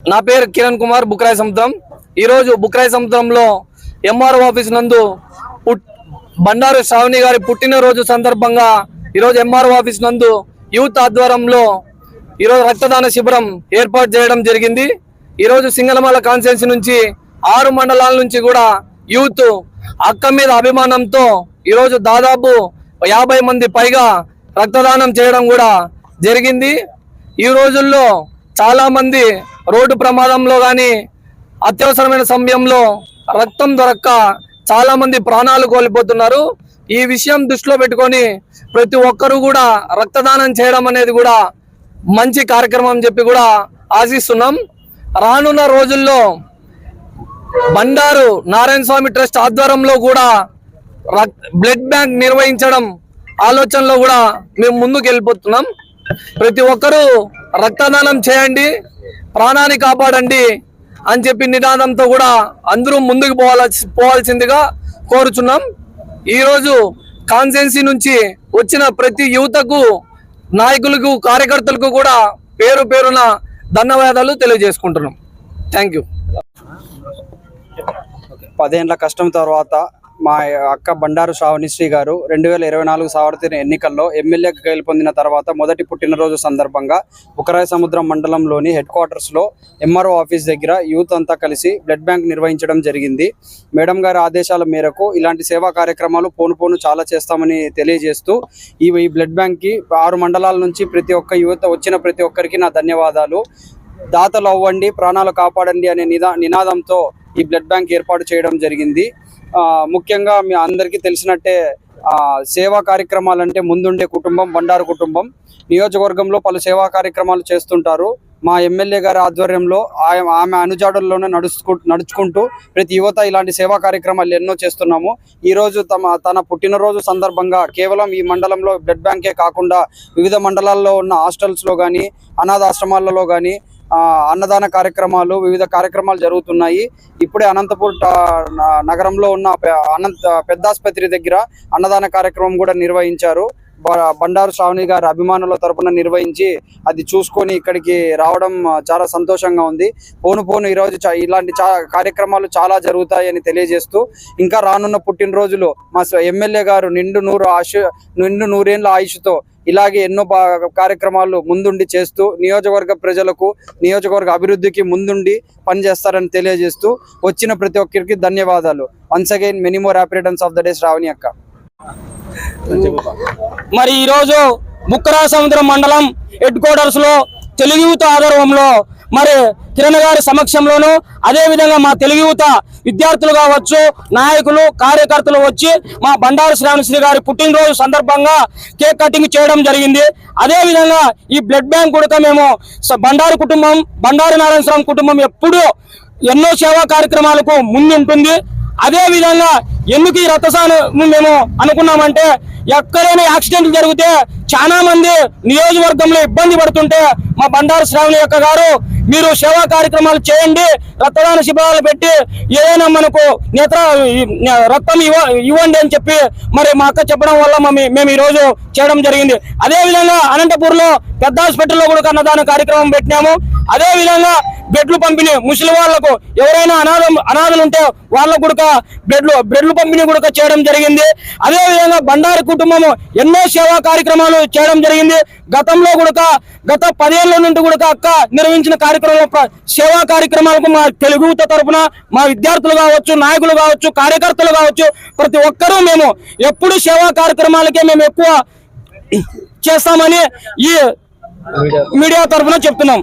నా పేరు కిరణ్ కుమార్ బుక్రాయ్ సముద్రం. ఈరోజు బుక్రాయ్ సముద్రంలో ఎంఆర్ఓ ఆఫీస్ నందు పుట్- బండారు శ్రావణి గారి పుట్టినరోజు సందర్భంగా ఈరోజు ఎంఆర్ఓ ఆఫీస్ నందు యూత్ ఆధ్వర్యంలో ఈరోజు రక్తదాన శిబిరం ఏర్పాటు చేయడం జరిగింది. ఈరోజు సింగళమాల కాన్స్టిట్యున్సీ నుంచి ఆరు మండలాల నుంచి కూడా యూత్ అక్క మీద అభిమానంతో ఈరోజు దాదాపు యాభై మంది పైగా రక్తదానం చేయడం కూడా జరిగింది. ఈ రోజుల్లో చాలామంది రోడ్డు ప్రమాదంలో కానీ అత్యవసరమైన సమయంలో రక్తం దొరక్క చాలామంది ప్రాణాలు కోల్పోతున్నారు. ఈ విషయం దృష్టిలో పెట్టుకొని ప్రతి ఒక్కరూ కూడా రక్తదానం చేయడం అనేది కూడా మంచి కార్యక్రమం అని చెప్పి కూడా ఆశిస్తున్నాం. రానున్న రోజుల్లో బండారు నారాయణ స్వామి ట్రస్ట్ ఆధ్వర్యంలో కూడా రక్- బ్లడ్ బ్యాంక్ నిర్వహించడం ఆలోచనలో కూడా మేము ముందుకు వెళ్ళిపోతున్నాం. ప్రతి ఒక్కరూ రక్తదానం చేయండి. ప్రాణాన్ని కాపాడండి అని చెప్పి నినాదంతో కూడా అందరూ ముందుకు పోవాల్సి పోవాల్సిందిగా కోరుచున్నాం. ఈరోజు కాన్సెన్సీ నుంచి వచ్చిన ప్రతి యువతకు నాయకులకు కార్యకర్తలకు కూడా పేరు పేరున ధన్యవాదాలు తెలియజేసుకుంటున్నాం. Thank you. పదేళ్ళ కష్టం తర్వాత మా అక్క బండారు శ్రావణిశ్రీ గారు రెండు వేల ఇరవై నాలుగు సావర్తిన ఎన్నికల్లో ఎమ్మెల్యేగా గెలుపొందిన తర్వాత మొదటి పుట్టినరోజు సందర్భంగా ఉకరాయ సముద్రం మండలంలోని హెడ్ క్వార్టర్స్లో ఎంఆర్ఓ ఆఫీస్ దగ్గర యూత్ అంతా కలిసి బ్లడ్ బ్యాంక్ నిర్వహించడం జరిగింది. మేడం గారి ఆదేశాల మేరకు ఇలాంటి సేవా కార్యక్రమాలు పోను పోను చాలా చేస్తామని తెలియజేస్తూ ఈ బ్లడ్ బ్యాంక్కి ఆరు మండలాల నుంచి ప్రతి ఒక్క యువత వచ్చిన ప్రతి ఒక్కరికి నా ధన్యవాదాలు. దాతలు అవ్వండి ప్రాణాలు కాపాడండి అనే నిదా నినాదంతో ఈ బ్లడ్ బ్యాంక్ ఏర్పాటు చేయడం జరిగింది. ముఖ్యంగా మీ అందరికీ తెలిసినట్టే సేవా కార్యక్రమాలంటే ముందుండే కుటుంబం బండారు కుటుంబం. నియోజకవర్గంలో పలు సేవా కార్యక్రమాలు చేస్తుంటారు. మా ఎమ్మెల్యే గారి ఆధ్వర్యంలో ఆయ- ఆమె అనుజాడుల్లోనే నడుచుకు నడుచుకుంటూ ప్రతి యువత ఇలాంటి సేవా కార్యక్రమాలు ఎన్నో చేస్తున్నాము. ఈరోజు తమ తన పుట్టినరోజు సందర్భంగా కేవలం ఈ మండలంలో బ్లడ్ బ్యాంకే కాకుండా వివిధ మండలాల్లో ఉన్న హాస్టల్స్లో కానీ అనాథాశ్రమాలలో కానీ అన్నదాన కార్యక్రమాలు వివిధ కార్యక్రమాలు జరుగుతున్నాయి. ఇప్పుడే అనంతపూర్ న- నగరంలో ఉన్న అనంత పెద్దాసుపత్రి దగ్గర అన్నదాన కార్యక్రమం కూడా నిర్వహించారు. బండారు శ్రావణి గారి అభిమానుల తరపున నిర్వహించి అది చూసుకొని ఇక్కడికి రావడం చాలా సంతోషంగా ఉంది. పోను పోను ఈరోజు ఇలాంటి చా కార్యక్రమాలు చాలా జరుగుతాయని తెలియజేస్తూ ఇంకా రానున్న పుట్టినరోజులు మా ఎమ్మెల్యే గారు నిండు నూరు ఆశు నిండు నూరేళ్ళ ఆయుష్తో ఇలాగే ఎన్నో బా- కార్యక్రమాలు ముందుండి చేస్తూ నియోజకవర్గ ప్రజలకు నియోజకవర్గ అభివృద్ధికి ముందుండి పనిచేస్తారని తెలియజేస్తూ వచ్చిన ప్రతి ఒక్కరికి ధన్యవాదాలు. Once again many more happy of the day Sravani అక్క. మరి ఈరోజు బుక్కరా సముద్రం మండలం హెడ్ క్వార్టర్స్లో తెలుగు యువత ఆధ్వర్యంలో మరి కిరణ్ గారి సమక్షంలోను అదేవిధంగా మా తెలుగు యూత విద్యార్థులు కావచ్చు నాయకులు కార్యకర్తలు వచ్చి మా బండారు శ్రావణశ్రీ గారి పుట్టినరోజు సందర్భంగా కేక్ కటింగ్ చేయడం జరిగింది. అదేవిధంగా ఈ బ్లడ్ బ్యాంక్ కూడా మేము బండారు కుటుంబం బండారు నారాయణ స్వామి కుటుంబం ఎప్పుడూ ఎన్నో సేవా కార్యక్రమాలకు ముందుంటుంది. అదే విధంగా ఎందుకు ఈ రథసాను మేము అనుకున్నామంటే ఎక్కడైనా యాక్సిడెంట్లు జరిగితే చాలా మంది నియోజకవర్గంలో ఇబ్బంది పడుతుంటే మా బండారు శ్రావణి యొక్క గారు మీరు సేవా కార్యక్రమాలు చేయండి రక్తదాన శిబిరాలు పెట్టి ఏదైనా మనకు నేత్ర రక్తం ఇవ్వ ఇవ్వండి అని చెప్పి మరి మా అక్క చెప్పడం వల్ల మమ్మీ మేము ఈ రోజు చేయడం జరిగింది. అదే విధంగా పెద్ద హాస్పిటల్లో కూడా అన్నదాన కార్యక్రమం పెట్టినాము. అదే విధంగా బెడ్లు పంపిణీ ముసలి వాళ్ళకు ఎవరైనా అనాథ అనాథలు ఉంటే వాళ్ళకు కూడా బ్రెడ్లు బ్రెడ్లు పంపిణీ కూడా చేయడం జరిగింది. అదేవిధంగా బండారి కుటుంబము ఎన్నో సేవా కార్యక్రమాలు చేయడం జరిగింది. గతంలో కూడా గత పదేళ్ళ నుండి కూడా అక్క నిర్వహించిన కార్యక్రమాల సేవా కార్యక్రమాలకు మా తెలుగు తరఫున తరపున మా విద్యార్థులు కావచ్చు నాయకులు కావచ్చు కార్యకర్తలు కావచ్చు ప్రతి ఒక్కరూ మేము ఎప్పుడు సేవా కార్యక్రమాలకే మేము ఎక్కువ చేస్తామని ఈ మీడియా తరఫున చెప్తున్నాం.